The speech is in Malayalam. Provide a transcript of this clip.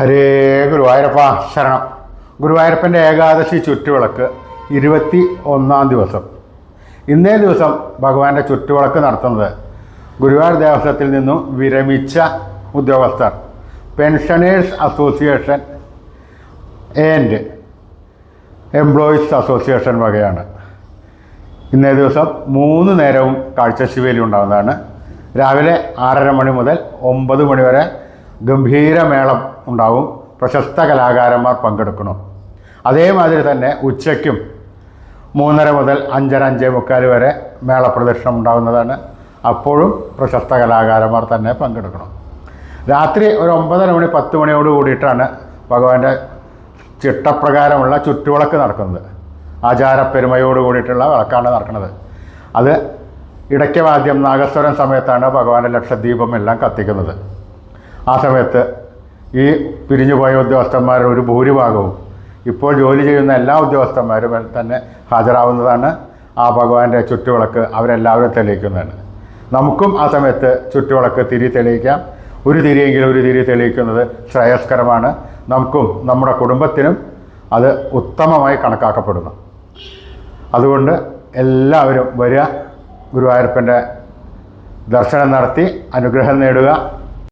ഹരേ ഗുരുവായൂരപ്പ ശരണം. ഗുരുവായൂരപ്പന്റെ ഏകാദശി ചുറ്റുവിളക്ക് ഇരുപത്തി ഒന്നാം ദിവസം. ഇന്നേ ദിവസം ഭഗവാന്റെ ചുറ്റുവിളക്ക് നടത്തുന്നത് ഗുരുവായൂർ ദേവസ്വത്തിൽ നിന്നും വിരമിച്ച ഉദ്യോഗസ്ഥർ pensioners association and employees association വകയാണ്. ഇന്നേ ദിവസം മൂന്ന് നേരവും കാഴ്ചശിവേലി ഉണ്ടാകുന്നതാണ് രാവിലെ ആറര മണി മുതൽ ഒമ്പത് മണി വരെ ഗംഭീര ഗംഭീരമേളം ഉണ്ടാവും. പ്രശസ്ത കലാകാരന്മാർ പങ്കെടുക്കണം. അതേമാതിരി തന്നെ ഉച്ചയ്ക്കും മൂന്നര മുതൽ അഞ്ചര അഞ്ചേ മുക്കാൽ വരെ മേളപ്രദർശനം ഉണ്ടാകുന്നതാണ്. അപ്പോഴും പ്രശസ്ത കലാകാരന്മാർ തന്നെ പങ്കെടുക്കണം. രാത്രി ഒരു ഒമ്പതര മണി പത്ത് മണിയോട് കൂടിയിട്ടാണ് ഭഗവാന്റെ ചിട്ടപ്രകാരമുള്ള ചുറ്റുവിളക്ക് നടക്കുന്നത്. ആചാരപ്പെരുമയോട് കൂടിയിട്ടുള്ള വിളക്കാണ് നടക്കുന്നത്. അത് ഇടയ്ക്കവാദ്യം നാഗസ്വരം സമയത്താണ് ഭഗവാന്റെ ലക്ഷദ്വീപം എല്ലാം കത്തിക്കുന്നത്. ആ സമയത്ത് ഈ പിരിഞ്ഞുപോയ ഉദ്യോഗസ്ഥന്മാരുടെ ഒരു ഭൂരിഭാഗവും ഇപ്പോൾ ജോലി ചെയ്യുന്ന എല്ലാ ഉദ്യോഗസ്ഥന്മാരും തന്നെ ഹാജരാവുന്നതാണ്. ആ ഭഗവാന്റെ ചുറ്റുവിളക്ക് അവരെല്ലാവരും തെളിയിക്കുന്നതാണ്. നമുക്കും ആ സമയത്ത് ചുറ്റുവിളക്ക് തിരി തെളിയിക്കാം. ഒരു തിരിയെങ്കിലും ഒരു തിരി തെളിയിക്കുന്നത് ശ്രേയസ്കരമാണ്. നമുക്കും നമ്മുടെ കുടുംബത്തിനും അത് ഉത്തമമായി കണക്കാക്കപ്പെടുന്നു. അതുകൊണ്ട് എല്ലാവരും വരിക. ഗുരുവായൂരപ്പന്റെ ദർശനം നടത്തി അനുഗ്രഹം നേടുക.